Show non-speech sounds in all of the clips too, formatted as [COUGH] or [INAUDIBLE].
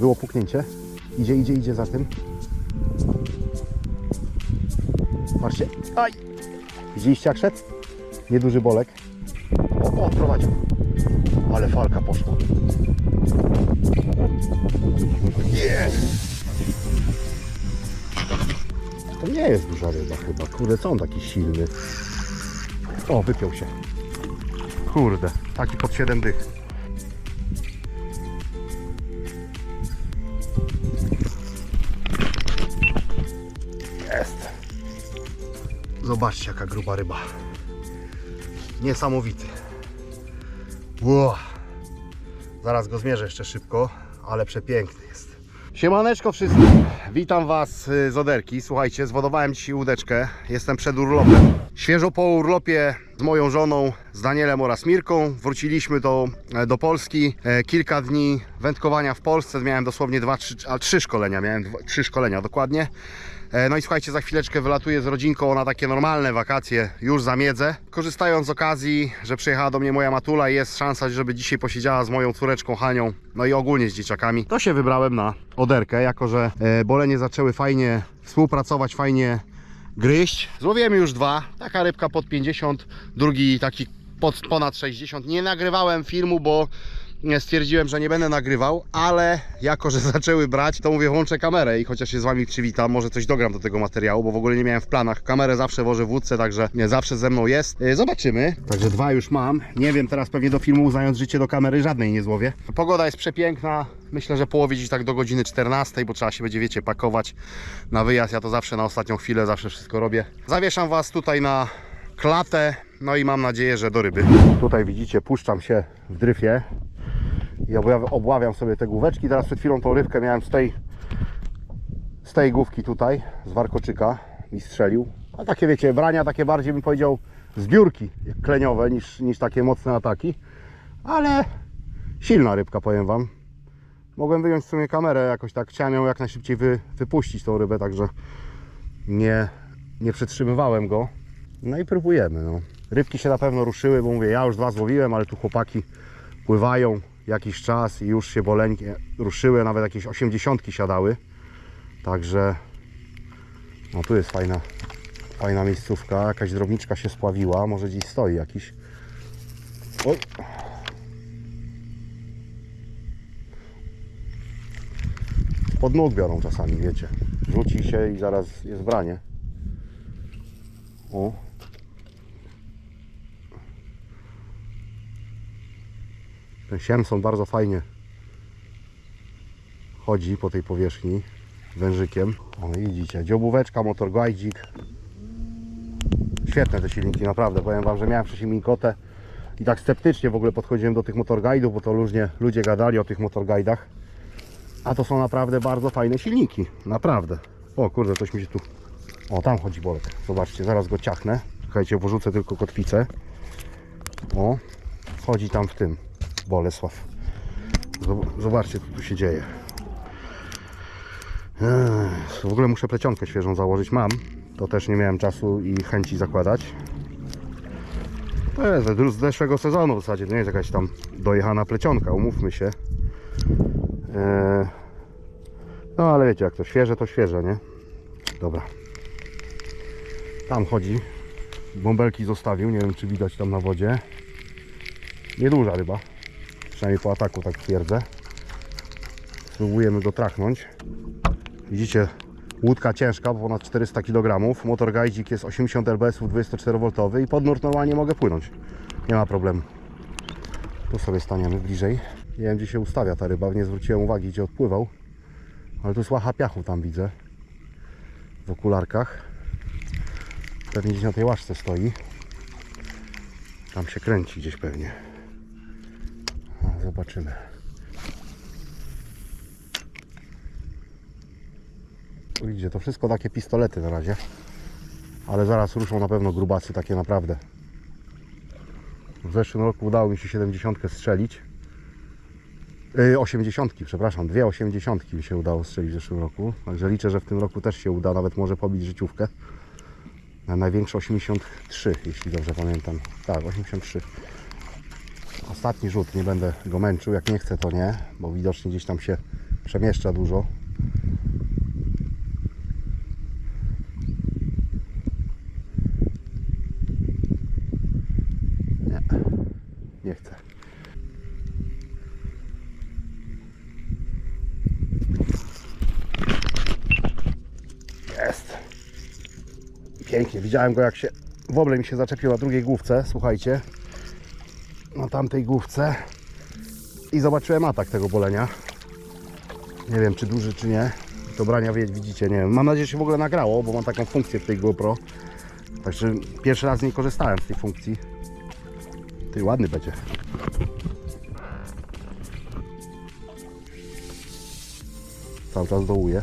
Było puknięcie. Idzie, idzie, idzie za tym. Patrzcie. Aj! Widzieliście jak szedł? Nieduży bolek. O, o, prowadził. Ale falka poszła. Jest! To nie jest duża ryba chyba. Kurde, co on taki silny? O, wypiął się. Kurde, taki pod 7 dych. Zobaczcie jaka gruba ryba. Niesamowity. Ło. Zaraz go zmierzę jeszcze szybko, ale przepiękny jest. Siemaneczko wszystkim. Witam Was y, z Oderki. Słuchajcie, zwodowałem dzisiaj łódeczkę. Jestem przed urlopem. Świeżo po urlopie z moją żoną, z Danielem oraz Mirką wróciliśmy do, e, do Polski. E, Kilka dni wędkowania w Polsce. Miałem dosłownie dwa, trzy, a trzy szkolenia. Miałem dwa, trzy szkolenia dokładnie. E, No i słuchajcie, za chwileczkę wylatuję z rodzinką na takie normalne wakacje już za miedzę. Korzystając z okazji, że przyjechała do mnie moja matula i jest szansa, żeby dzisiaj posiedziała z moją córeczką Hanią, no i ogólnie z dzieciakami, to się wybrałem na oderkę, jako że e, bolenie zaczęły fajnie współpracować, fajnie gryźć. Złowiłem już dwa, taka rybka pod 50, drugi taki pod, ponad 60. Nie nagrywałem filmu, bo stwierdziłem, że nie będę nagrywał, ale jako, że [LAUGHS] zaczęły brać, to mówię, włączę kamerę i chociaż się z Wami przywitam, może coś dogram do tego materiału, bo w ogóle nie miałem w planach. Kamerę zawsze wożę w wódce, także nie, zawsze ze mną jest. E, Zobaczymy. Także dwa już mam. Nie wiem, teraz pewnie do filmu uznając życie do kamery żadnej nie złowię. Pogoda jest przepiękna. Myślę, że połowić tak do godziny 14, bo trzeba się będzie, wiecie, pakować na wyjazd. Ja to zawsze na ostatnią chwilę, zawsze wszystko robię. Zawieszam Was tutaj na klatę, no i mam nadzieję, że do ryby. Tutaj widzicie, puszczam się w dryfie i obław- obławiam sobie te główeczki. Teraz przed chwilą tą rybkę miałem z tej, z tej główki tutaj, z warkoczyka mi strzelił. A takie wiecie, brania takie bardziej bym powiedział zbiórki kleniowe niż, niż takie mocne ataki. Ale silna rybka powiem Wam. Mogłem wyjąć w sumie kamerę jakoś tak, chciałem ją jak najszybciej wy, wypuścić tą rybę, także nie, nie go. No i próbujemy. No. Rybki się na pewno ruszyły, bo mówię, ja już dwa złowiłem, ale tu chłopaki pływają jakiś czas i już się boleńkie ruszyły, nawet jakieś 80 siadały. Także no tu jest fajna, fajna miejscówka. Jakaś drobniczka się spławiła, może gdzieś stoi jakiś. Oj. Pod nóg biorą czasami, wiecie. Rzuci się i zaraz jest branie. O. Siemson bardzo fajnie chodzi po tej powierzchni wężykiem. O widzicie, dziobóweczka, motor guidzik. Świetne te silniki, naprawdę. Powiem Wam, że miałem wcześniej minkotę i tak sceptycznie w ogóle podchodziłem do tych motor guide'ów, bo to różnie ludzie gadali o tych motor guide'ach. A to są naprawdę bardzo fajne silniki, naprawdę. O kurde, coś mi się tu... O, tam chodzi bolek. Zobaczcie, zaraz go ciachnę. Czekajcie, wrzucę tylko kotwicę. O, chodzi tam w tym. Bolesław. Zob- Zobaczcie, co tu się dzieje. W ogóle muszę plecionkę świeżą założyć. Mam. To też nie miałem czasu i chęci zakładać. To jest z zeszłego sezonu w zasadzie. To nie jest jakaś tam dojechana plecionka, umówmy się. Eee, No ale wiecie, jak to świeże, to świeże, nie? Dobra. Tam chodzi. Bąbelki zostawił. Nie wiem, czy widać tam na wodzie. Nieduża ryba. Przynajmniej po ataku tak twierdzę. Spróbujemy go trachnąć. Widzicie, łódka ciężka, bo ponad 400 kg. Motor gajdzik jest 80 lbs 24V i pod nurt normalnie mogę płynąć. Nie ma problemu. Tu sobie staniemy bliżej. Nie wiem, gdzie się ustawia ta ryba. Nie zwróciłem uwagi, gdzie odpływał. Ale tu jest łacha piachu, tam widzę. W okularkach. Pewnie gdzieś na tej łaszce stoi. Tam się kręci gdzieś pewnie. Zobaczymy. Tu to wszystko takie pistolety na razie. Ale zaraz ruszą na pewno grubacy, takie naprawdę. W zeszłym roku udało mi się 70 strzelić. Yy, 80, przepraszam, dwie 80 mi się udało strzelić w zeszłym roku. Także liczę, że w tym roku też się uda, nawet może pobić życiówkę. Na największe 83, jeśli dobrze pamiętam. Tak, 83. Ostatni rzut, nie będę go męczył. Jak nie chcę, to nie, bo widocznie gdzieś tam się przemieszcza dużo. Nie, nie chcę. Jest. Pięknie, widziałem go jak się w ogóle mi się zaczepił na drugiej główce, słuchajcie. Na tamtej główce. I zobaczyłem atak tego bolenia. Nie wiem czy duży czy nie. To brania wie- widzicie, nie wiem. Mam nadzieję, że się w ogóle nagrało, bo mam taką funkcję w tej GoPro. Także pierwszy raz nie korzystałem z tej funkcji. Ty ładny będzie. Cały czas dołuje.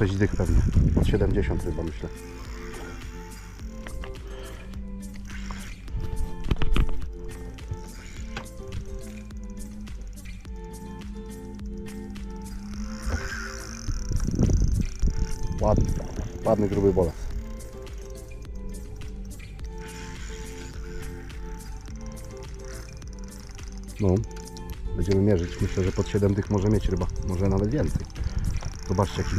6 dych pewnie. Pod 70 chyba myślę. Ładny, ładny gruby bolas. No, będziemy mierzyć. Myślę, że pod 7 dych może mieć ryba. Może nawet więcej. Zobaczcie jaki.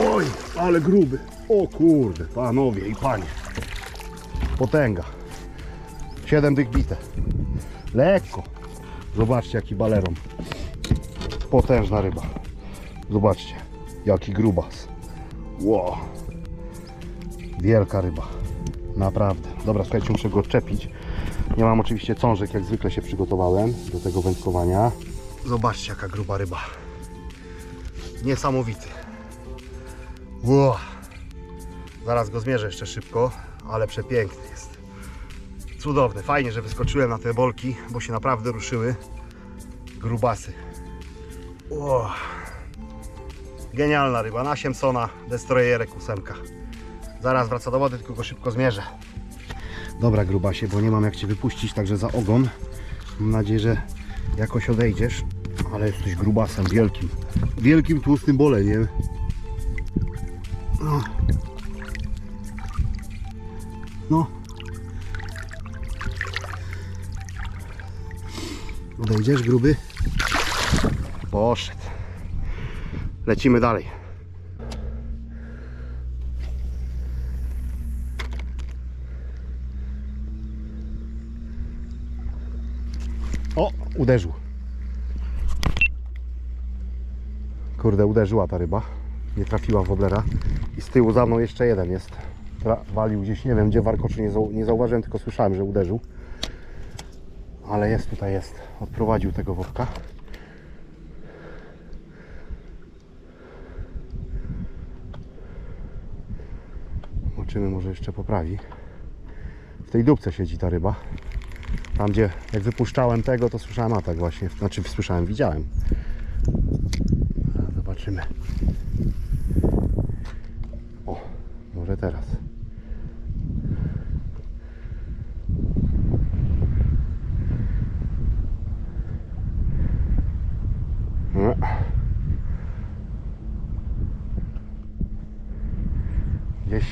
Oj, ale gruby. O kurde, panowie i panie. Potęga. 7 dych bite. Lekko. Zobaczcie jaki baleron. Potężna ryba. Zobaczcie, jaki grubas. Ło. Wielka ryba. Naprawdę. Dobra, słuchajcie, muszę go odczepić. Nie mam oczywiście cążek, jak zwykle się przygotowałem do tego wędkowania. Zobaczcie, jaka gruba ryba. Niesamowity. Ło. Zaraz go zmierzę jeszcze szybko, ale przepiękny jest. Cudowny. Fajnie, że wyskoczyłem na te bolki, bo się naprawdę ruszyły. Grubasy. Ło. Genialna ryba, na Siemsona, destroyerek ósemka. Zaraz wraca do wody, tylko go szybko zmierzę. Dobra grubasie, bo nie mam jak Cię wypuścić, także za ogon. Mam nadzieję, że jakoś odejdziesz, ale jesteś grubasem wielkim. Wielkim, tłustym boleniem. No. No. Odejdziesz gruby? Poszedł. Lecimy dalej. O, uderzył. Kurde, uderzyła ta ryba. Nie trafiła w woblera. I z tyłu za mną jeszcze jeden jest. Tra- Walił gdzieś, nie wiem gdzie warkoczu, nie, zau- nie zauważyłem, tylko słyszałem, że uderzył. Ale jest tutaj, jest. Odprowadził tego wodka. Zobaczymy, może jeszcze poprawi. W tej dupce siedzi ta ryba. Tam gdzie, jak wypuszczałem tego, to słyszałem atak właśnie. Znaczy, słyszałem, widziałem. Zobaczymy. O, może teraz. No.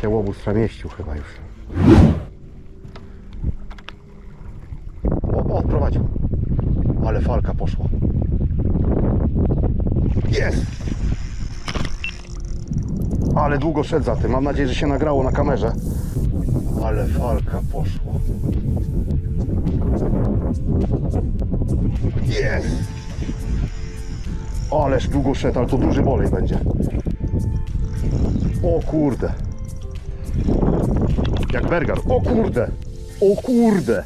Się łobuz przemieścił chyba już. O, o, odprowadził. Ale falka poszła. Jest! Ale długo szedł za tym. Mam nadzieję, że się nagrało na kamerze. Ale falka poszła. Jest! Ależ długo szedł, ale to duży bolej będzie. O kurde. Jak bergar. O kurde. O kurde.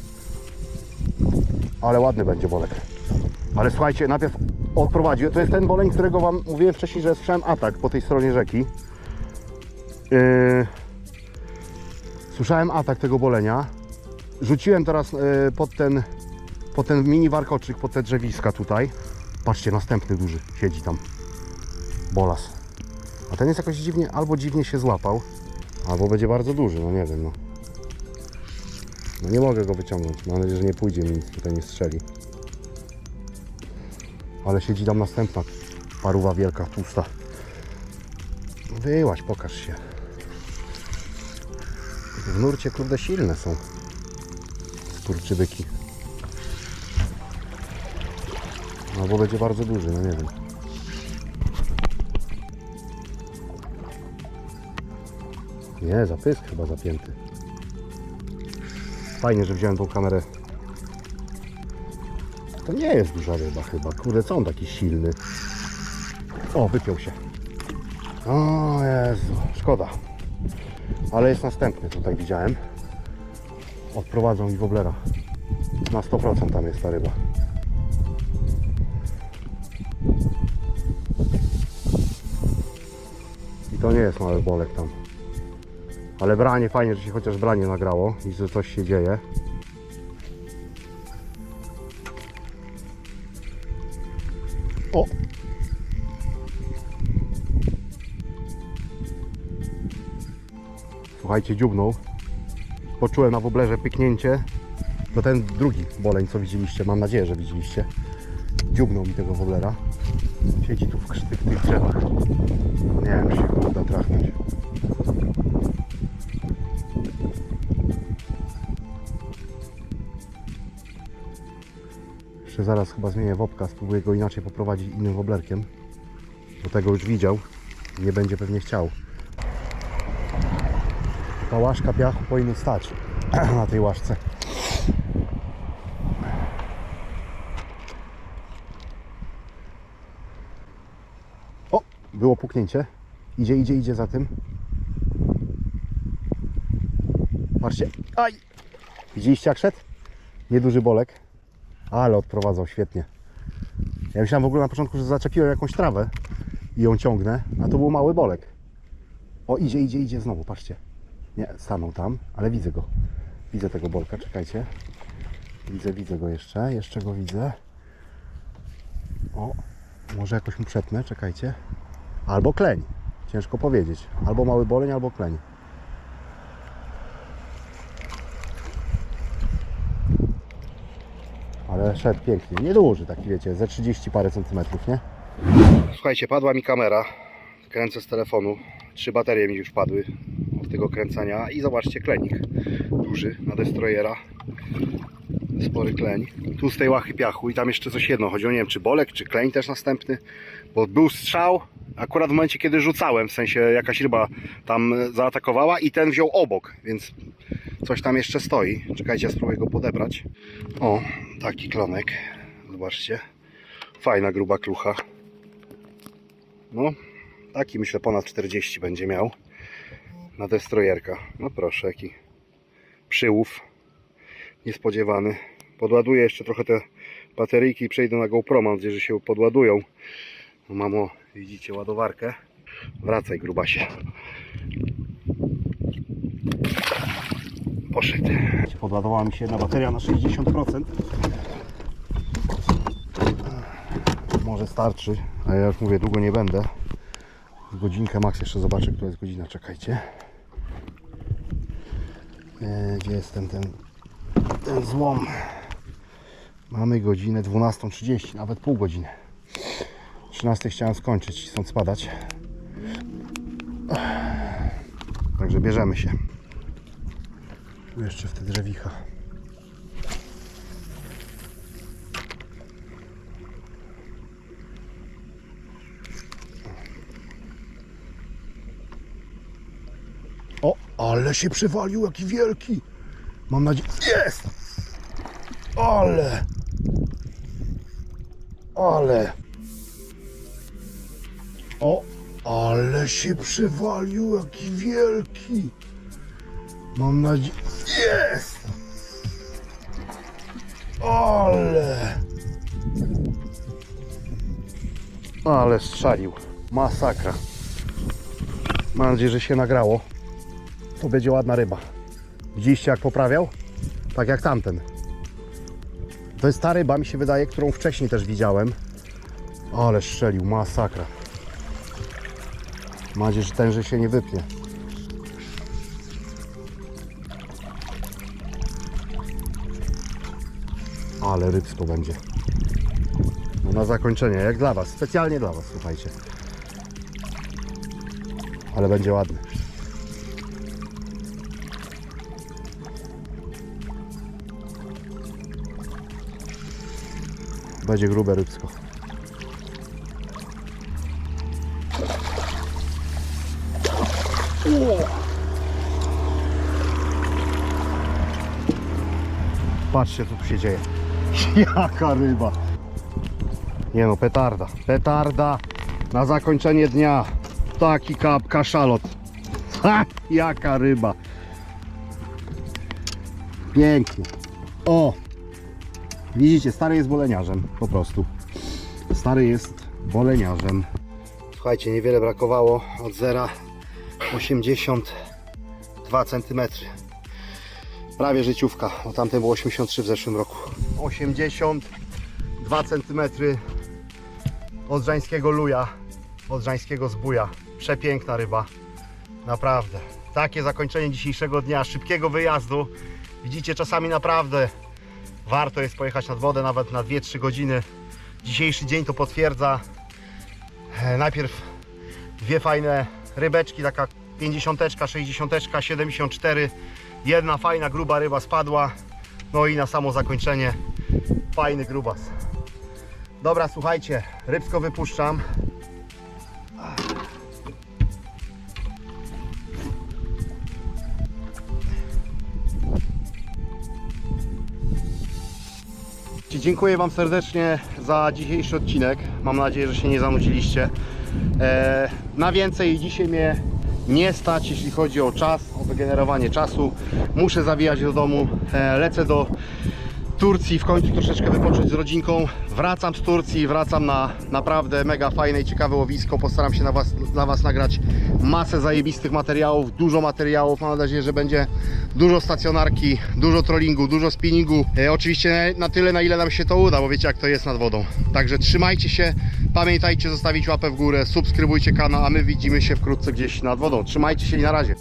Ale ładny będzie bolek. Ale słuchajcie, najpierw odprowadziłem. To jest ten boleń, którego Wam mówiłem wcześniej, że słyszałem atak po tej stronie rzeki. Yy... Słyszałem atak tego bolenia. Rzuciłem teraz yy, pod ten pod ten mini warkoczyk, pod te drzewiska tutaj. Patrzcie, następny duży siedzi tam. Bolas. A ten jest jakoś dziwnie, albo dziwnie się złapał, Albo będzie bardzo duży, no nie wiem, no. No nie mogę go wyciągnąć. Mam nadzieję, że nie pójdzie mi nic tutaj nie strzeli. Ale siedzi tam następna paruwa wielka, tłusta. Wyłaź, pokaż się. W nurcie kurde silne są. Skurczybyki. No bo będzie bardzo duży, no nie wiem. Nie, zapysk chyba zapięty. Fajnie, że wziąłem tą kamerę. To nie jest duża ryba chyba. Kurde, co on taki silny? O, wypiął się. O Jezu, szkoda. Ale jest następny, tutaj widziałem. Odprowadzą mi woblera. Na 100% tam jest ta ryba. I to nie jest mały bolek tam. Ale branie fajnie, że się chociaż branie nagrało i że coś się dzieje. O! Słuchajcie, dziubnął. Poczułem na woblerze pyknięcie. To ten drugi boleń, co widzieliście. Mam nadzieję, że widzieliście. Dziubnął mi tego woblera. Siedzi tu w tych, tych drzewach. Nie wiem, czy się uda trachnąć. Jeszcze zaraz chyba zmienię wopka, spróbuję go inaczej poprowadzić innym woblerkiem. Do tego już widział. Nie będzie pewnie chciał. Ta łaszka piachu powinna stać [CLEARS THROAT] na tej łaszce. O! Było puknięcie. Idzie, idzie, idzie za tym. Patrzcie. Aj! Widzieliście jak szedł? Nieduży bolek. Ale odprowadzał świetnie. Ja myślałem w ogóle na początku, że zaczepiłem jakąś trawę i ją ciągnę, a to był mały bolek. O, idzie, idzie, idzie znowu, patrzcie. Nie, stanął tam, ale widzę go. Widzę tego bolka, czekajcie. Widzę, widzę go jeszcze, jeszcze go widzę. O, może jakoś mu przetnę, czekajcie. Albo kleń, ciężko powiedzieć. Albo mały boleń, albo kleń. Szedł pięknie. Nieduży taki, wiecie, ze 30 parę centymetrów, nie? Słuchajcie, padła mi kamera. Kręcę z telefonu. Trzy baterie mi już padły od tego kręcenia. I zobaczcie, klenik duży na destroyera. Spory kleń. Tu z tej łachy piachu i tam jeszcze coś jedno. Chodziło, nie wiem, czy bolek, czy kleń też następny. Bo był strzał akurat w momencie, kiedy rzucałem. W sensie jakaś ryba tam zaatakowała i ten wziął obok, więc coś tam jeszcze stoi. Czekajcie, ja spróbuję go podebrać. O, taki klonek. Zobaczcie. Fajna, gruba klucha. No, taki myślę ponad 40 będzie miał. Na destrojerka. No proszę, jaki przyłów. Niespodziewany. Podładuję jeszcze trochę te bateryjki i przejdę na GoPro. Mam nadzieję, że się podładują. No, Mamo, widzicie ładowarkę. Wracaj, grubasie. Poszedł. Podładowała mi się jedna bateria na 60%. Może starczy, a ja jak mówię, długo nie będę. Godzinkę max jeszcze zobaczę, która jest godzina. Czekajcie. E, Gdzie jest ten, ten, ten złom? Mamy godzinę 12.30, nawet pół godziny. 13 chciałem skończyć, stąd spadać. Także bierzemy się. Jeszcze w te drzewicha. O, ale się przewalił, jaki wielki. Mam nadzieję... Jest! Ale! Ale! O, ale się przewalił, jaki wielki. Mam nadzieję... Jest! Ale! Ale strzelił. Masakra. Mam nadzieję, że się nagrało. To będzie ładna ryba. Widzieliście jak poprawiał? Tak jak tamten. To jest ta ryba, mi się wydaje, którą wcześniej też widziałem. Ale strzelił, masakra. Mam nadzieję, że ten, że się nie wypnie. Ale rybsko będzie. No na zakończenie, jak dla Was, specjalnie dla Was, słuchajcie. Ale będzie ładny. Będzie grube rybsko. Patrzcie co tu się dzieje. [LAUGHS] Jaka ryba. Nie no, petarda. Petarda na zakończenie dnia. Taki kap, kaszalot. [LAUGHS] Ha, jaka ryba. Pięknie. O! Widzicie, stary jest boleniarzem, po prostu. Stary jest boleniarzem. Słuchajcie, niewiele brakowało od zera 82 cm. Prawie życiówka, bo tamten było 83 w zeszłym roku. 82 cm odrzańskiego luja, odrzańskiego zbuja. Przepiękna ryba, naprawdę. Takie zakończenie dzisiejszego dnia, szybkiego wyjazdu. Widzicie, czasami naprawdę warto jest pojechać nad wodę nawet na 2-3 godziny. Dzisiejszy dzień to potwierdza. E, Najpierw dwie fajne rybeczki, taka 50, 60, 74. Jedna fajna, gruba ryba spadła. No i na samo zakończenie fajny grubas. Dobra, słuchajcie, rybsko wypuszczam. Dziękuję Wam serdecznie za dzisiejszy odcinek. Mam nadzieję, że się nie zanudziliście. E, na więcej dzisiaj mnie nie stać, jeśli chodzi o czas, o wygenerowanie czasu. Muszę zawijać do domu. E, lecę do Turcji w końcu troszeczkę wypocząć z rodzinką. Wracam z Turcji, wracam na naprawdę mega fajne i ciekawe łowisko. Postaram się na was, dla Was nagrać masę zajebistych materiałów, dużo materiałów. Mam nadzieję, że będzie dużo stacjonarki, dużo trollingu, dużo spinningu. E, oczywiście na tyle, na ile nam się to uda, bo wiecie jak to jest nad wodą. Także trzymajcie się, pamiętajcie zostawić łapę w górę, subskrybujcie kanał, a my widzimy się wkrótce gdzieś nad wodą. Trzymajcie się i na razie.